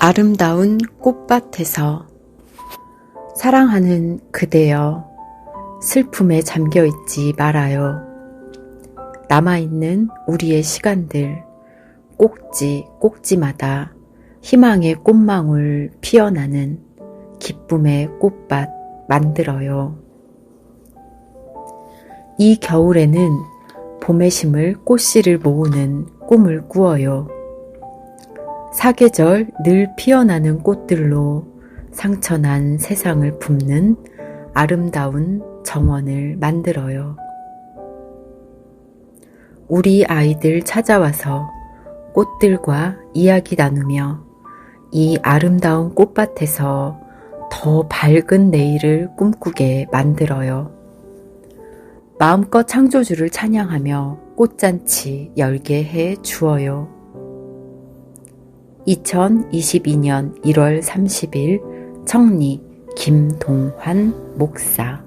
아름다운 꽃밭에서 사랑하는 그대여 슬픔에 잠겨 있지 말아요. 남아있는 우리의 시간들 꼭지 꼭지마다 희망의 꽃망울 피어나는 기쁨의 꽃밭 만들어요. 이 겨울에는 봄에 심을 꽃씨를 모으는 꿈을 꾸어요. 사계절 늘 피어나는 꽃들로 상처난 세상을 품는 아름다운 정원을 만들어요. 우리 아이들 찾아와서 꽃들과 이야기 나누며 이 아름다운 꽃밭에서 더 밝은 내일을 꿈꾸게 만들어요. 마음껏 창조주를 찬양하며 꽃잔치 열게 해 주어요. 2022년 1월 30일 청리 김동환 목사